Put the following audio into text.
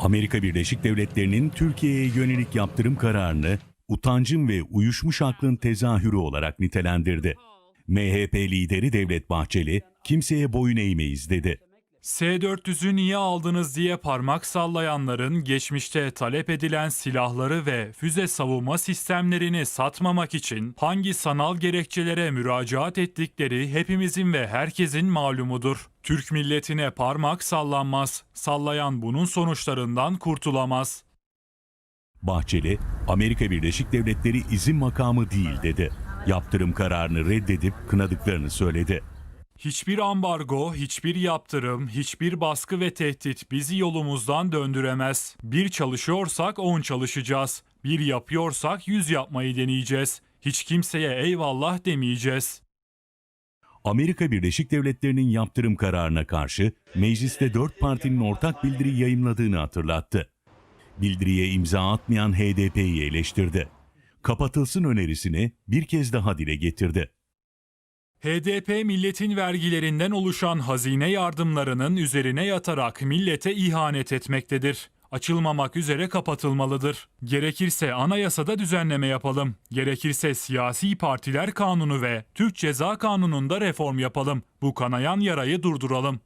Amerika Birleşik Devletleri'nin Türkiye'ye yönelik yaptırım kararını utancın ve uyuşmuş aklın tezahürü olarak nitelendirdi. MHP lideri Devlet Bahçeli, kimseye boyun eğmeyiz dedi. S-400'ü niye aldınız diye parmak sallayanların geçmişte talep edilen silahları ve füze savunma sistemlerini satmamak için hangi sanal gerekçelere müracaat ettikleri hepimizin ve herkesin malumudur. Türk milletine parmak sallanmaz. Sallayan bunun sonuçlarından kurtulamaz. Bahçeli, Amerika Birleşik Devletleri izin makamı değil dedi. Yaptırım kararını reddedip kınadıklarını söyledi. Hiçbir ambargo, hiçbir yaptırım, hiçbir baskı ve tehdit bizi yolumuzdan döndüremez. Bir çalışıyorsak on çalışacağız. Bir yapıyorsak yüz yapmayı deneyeceğiz. Hiç kimseye eyvallah demeyeceğiz. Amerika Birleşik Devletleri'nin yaptırım kararına karşı mecliste dört partinin ortak bildiri yayımladığını hatırlattı. Bildiriye imza atmayan HDP'yi eleştirdi. Kapatılsın önerisini bir kez daha dile getirdi. HDP milletin vergilerinden oluşan hazine yardımlarının üzerine yatarak millete ihanet etmektedir. Açılmamak üzere kapatılmalıdır. Gerekirse anayasada düzenleme yapalım. Gerekirse siyasi partiler kanunu ve Türk Ceza Kanunu'nda reform yapalım. Bu kanayan yarayı durduralım.